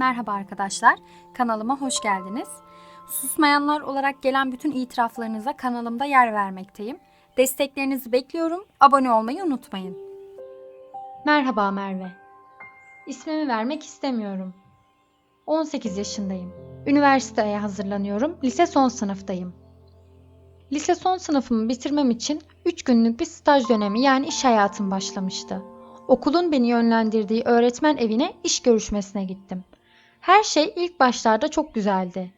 Merhaba arkadaşlar, kanalıma hoş geldiniz. Susmayanlar olarak gelen bütün itiraflarınıza kanalımda yer vermekteyim. Desteklerinizi bekliyorum, abone olmayı unutmayın. Merhaba Merve. İsmimi vermek istemiyorum. 18 yaşındayım. Üniversiteye hazırlanıyorum, lise son sınıftayım. Lise son sınıfımı bitirmem için 3 günlük bir staj dönemi yani iş hayatım başlamıştı. Okulun beni yönlendirdiği öğretmen evine iş görüşmesine gittim. Her şey ilk başlarda çok güzeldi.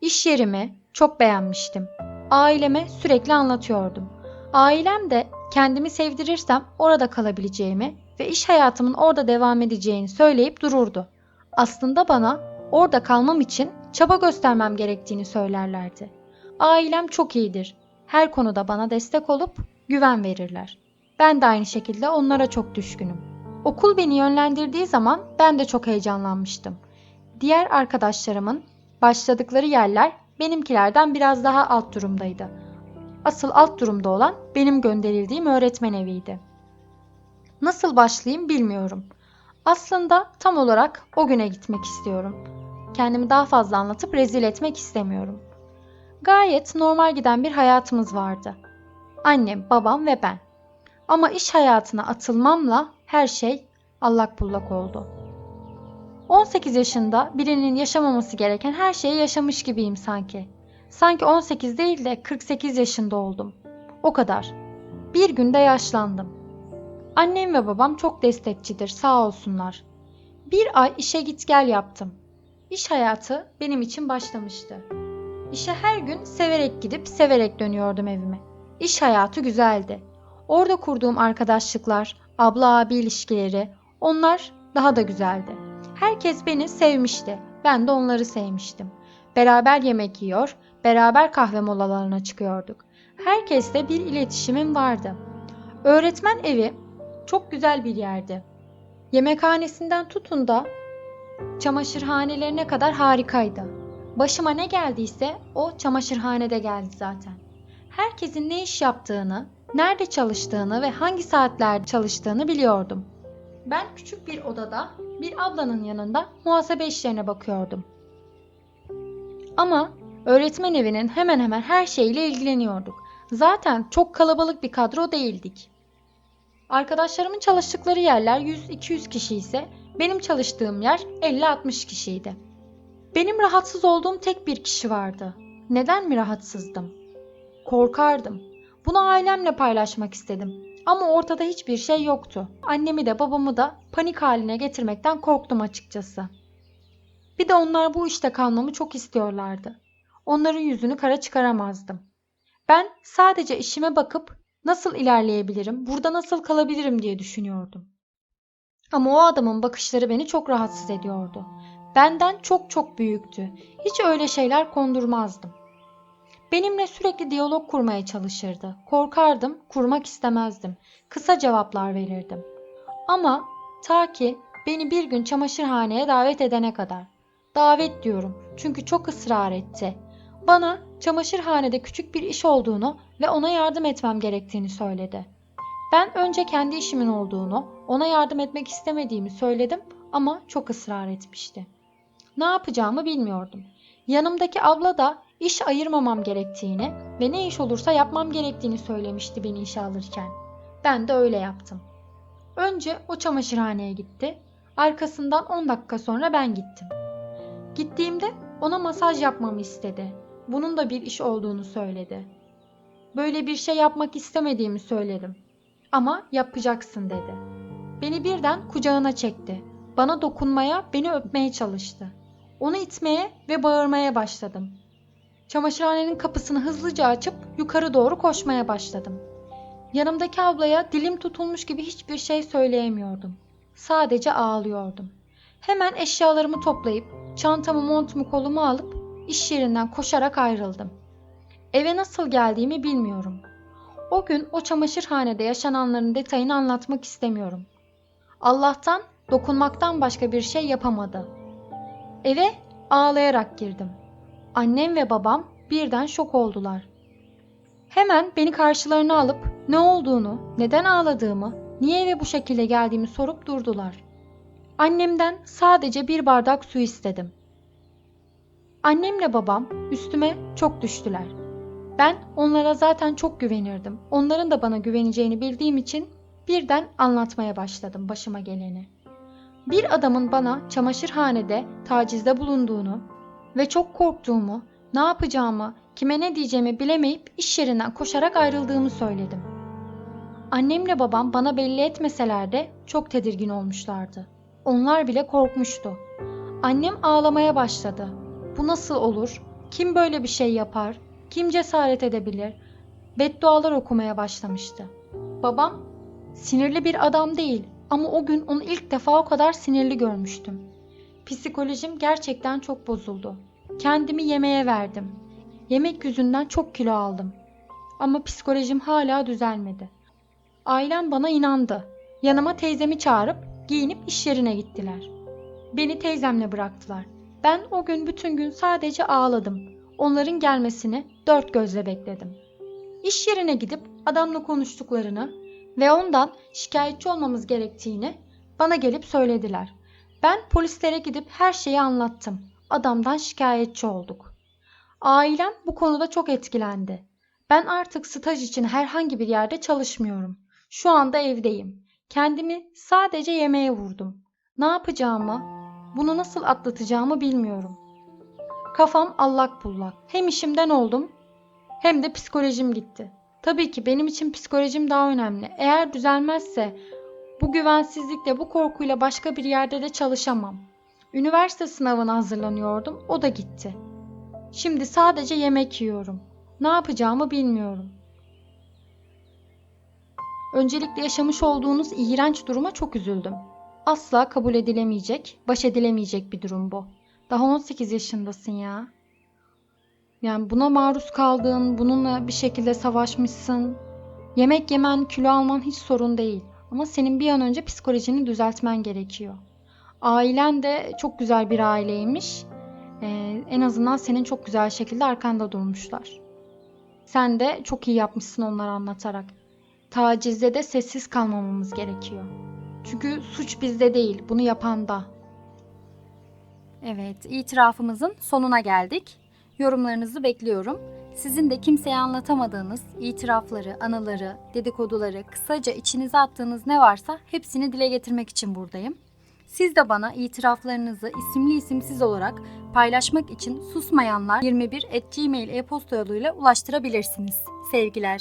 İş yerimi çok beğenmiştim. Aileme sürekli anlatıyordum. Ailem de kendimi sevdirirsem orada kalabileceğimi ve iş hayatımın orada devam edeceğini söyleyip dururdu. Aslında bana orada kalmam için çaba göstermem gerektiğini söylerlerdi. Ailem çok iyidir. Her konuda bana destek olup güven verirler. Ben de aynı şekilde onlara çok düşkünüm. Okul beni yönlendirdiği zaman ben de çok heyecanlanmıştım. Diğer arkadaşlarımın başladıkları yerler benimkilerden biraz daha alt durumdaydı. Asıl alt durumda olan benim gönderildiğim öğretmen eviydi. Nasıl başlayayım bilmiyorum. Aslında tam olarak o güne gitmek istiyorum. Kendimi daha fazla anlatıp rezil etmek istemiyorum. Gayet normal giden bir hayatımız vardı. Annem, babam ve ben. Ama iş hayatına atılmamla her şey allak bullak oldu. 18 yaşında birinin yaşamaması gereken her şeyi yaşamış gibiyim sanki. Sanki 18 değil de 48 yaşında oldum. O kadar. Bir günde yaşlandım. Annem ve babam çok destekçidir sağ olsunlar. Bir ay işe git gel yaptım. İş hayatı benim için başlamıştı. İşe her gün severek gidip severek dönüyordum evime. İş hayatı güzeldi. Orada kurduğum arkadaşlıklar, abla abi ilişkileri, onlar daha da güzeldi. Herkes beni sevmişti. Ben de onları sevmiştim. Beraber yemek yiyor, beraber kahve molalarına çıkıyorduk. Herkesle bir iletişimim vardı. Öğretmen evi çok güzel bir yerdi. Yemekhanesinden tutun da çamaşırhanelerine kadar harikaydı. Başıma ne geldiyse o çamaşırhanede geldi zaten. Herkesin ne iş yaptığını, nerede çalıştığını ve hangi saatlerde çalıştığını biliyordum. Ben küçük bir odada bir ablanın yanında muhasebe işlerine bakıyordum. Ama öğretmen evinin hemen hemen her şeyle ilgileniyorduk. Zaten çok kalabalık bir kadro değildik. Arkadaşlarımın çalıştıkları yerler 100-200 kişi ise benim çalıştığım yer 50-60 kişiydi. Benim rahatsız olduğum tek bir kişi vardı. Neden mi rahatsızdım? Korkardım. Bunu ailemle paylaşmak istedim. Ama ortada hiçbir şey yoktu. Annemi de babamı da panik haline getirmekten korktum açıkçası. Bir de onlar bu işte kalmamı çok istiyorlardı. Onların yüzünü kara çıkaramazdım. Ben sadece işime bakıp nasıl ilerleyebilirim, burada nasıl kalabilirim diye düşünüyordum. Ama o adamın bakışları beni çok rahatsız ediyordu. Benden çok çok büyüktü. Hiç öyle şeyler kondurmazdım. Benimle sürekli diyalog kurmaya çalışırdı. Korkardım, kurmak istemezdim. Kısa cevaplar verirdim. Ama ta ki beni bir gün çamaşırhaneye davet edene kadar. Davet diyorum çünkü çok ısrar etti. Bana çamaşırhanede küçük bir iş olduğunu ve ona yardım etmem gerektiğini söyledi. Ben önce kendi işimin olduğunu, ona yardım etmek istemediğimi söyledim ama çok ısrar etmişti. Ne yapacağımı bilmiyordum. Yanımdaki abla da iş ayırmamam gerektiğini ve ne iş olursa yapmam gerektiğini söylemişti beni işe alırken. Ben de öyle yaptım. Önce o çamaşırhaneye gitti. Arkasından 10 dakika sonra ben gittim. Gittiğimde ona masaj yapmamı istedi. Bunun da bir iş olduğunu söyledi. Böyle bir şey yapmak istemediğimi söyledim. Ama yapacaksın dedi. Beni birden kucağına çekti. Bana dokunmaya, beni öpmeye çalıştı. Onu itmeye ve bağırmaya başladım. Çamaşırhanenin kapısını hızlıca açıp yukarı doğru koşmaya başladım. Yanımdaki ablaya dilim tutulmuş gibi hiçbir şey söyleyemiyordum. Sadece ağlıyordum. Hemen eşyalarımı toplayıp çantamı montumu koluma alıp iş yerinden koşarak ayrıldım. Eve nasıl geldiğimi bilmiyorum. O gün o çamaşırhanede yaşananların detayını anlatmak istemiyorum. Allah'tan dokunmaktan başka bir şey yapamadı. Eve ağlayarak girdim. Annem ve babam birden şok oldular. Hemen beni karşılarına alıp ne olduğunu, neden ağladığımı, niye eve bu şekilde geldiğimi sorup durdular. Annemden sadece bir bardak su istedim. Annemle babam üstüme çok düştüler. Ben onlara zaten çok güvenirdim. Onların da bana güveneceğini bildiğim için birden anlatmaya başladım başıma geleni. Bir adamın bana çamaşırhanede tacizde bulunduğunu ve çok korktuğumu, ne yapacağımı, kime ne diyeceğimi bilemeyip iş yerinden koşarak ayrıldığımı söyledim. Annemle babam bana belli etmeseler de çok tedirgin olmuşlardı. Onlar bile korkmuştu. Annem ağlamaya başladı. Bu nasıl olur? Kim böyle bir şey yapar? Kim cesaret edebilir? Beddualar okumaya başlamıştı. Babam sinirli bir adam değil ama o gün onu ilk defa o kadar sinirli görmüştüm. Psikolojim gerçekten çok bozuldu. Kendimi yemeğe verdim. Yemek yüzünden çok kilo aldım. Ama psikolojim hala düzelmedi. Ailem bana inandı. Yanıma teyzemi çağırıp giyinip iş yerine gittiler. Beni teyzemle bıraktılar. Ben o gün bütün gün sadece ağladım. Onların gelmesini dört gözle bekledim. İş yerine gidip adamla konuştuklarını ve ondan şikayetçi olmamız gerektiğini bana gelip söylediler. Ben polislere gidip her şeyi anlattım. Adamdan şikayetçi olduk. Ailem bu konuda çok etkilendi. Ben artık staj için herhangi bir yerde çalışmıyorum. Şu anda evdeyim. Kendimi sadece yemeğe vurdum. Ne yapacağımı, bunu nasıl atlatacağımı bilmiyorum. Kafam allak bullak. Hem işimden oldum hem de psikolojim gitti. Tabii ki benim için psikolojim daha önemli. Eğer düzelmezse bu güvensizlikle, bu korkuyla başka bir yerde de çalışamam. Üniversite sınavına hazırlanıyordum. O da gitti. Şimdi sadece yemek yiyorum. Ne yapacağımı bilmiyorum. Öncelikle yaşamış olduğunuz iğrenç duruma çok üzüldüm. Asla kabul edilemeyecek, baş edilemeyecek bir durum bu. Daha 18 yaşındasın ya. Yani buna maruz kaldın, bununla bir şekilde savaşmışsın. Yemek yemen, kilo alman hiç sorun değil. Ama senin bir an önce psikolojini düzeltmen gerekiyor. Ailen de çok güzel bir aileymiş. Ee, en azından senin çok güzel şekilde arkanda durmuşlar. Sen de çok iyi yapmışsın onları anlatarak. Tacizde de sessiz kalmamamız gerekiyor. Çünkü suç bizde değil, bunu yapan da. Evet, itirafımızın sonuna geldik. Yorumlarınızı bekliyorum. Sizin de kimseye anlatamadığınız itirafları, anıları, dedikoduları, kısaca içinize attığınız ne varsa hepsini dile getirmek için buradayım. Siz de bana itiraflarınızı isimli isimsiz olarak paylaşmak için susmayanlar 21 at gmail e-posta yoluyla ulaştırabilirsiniz. Sevgiler.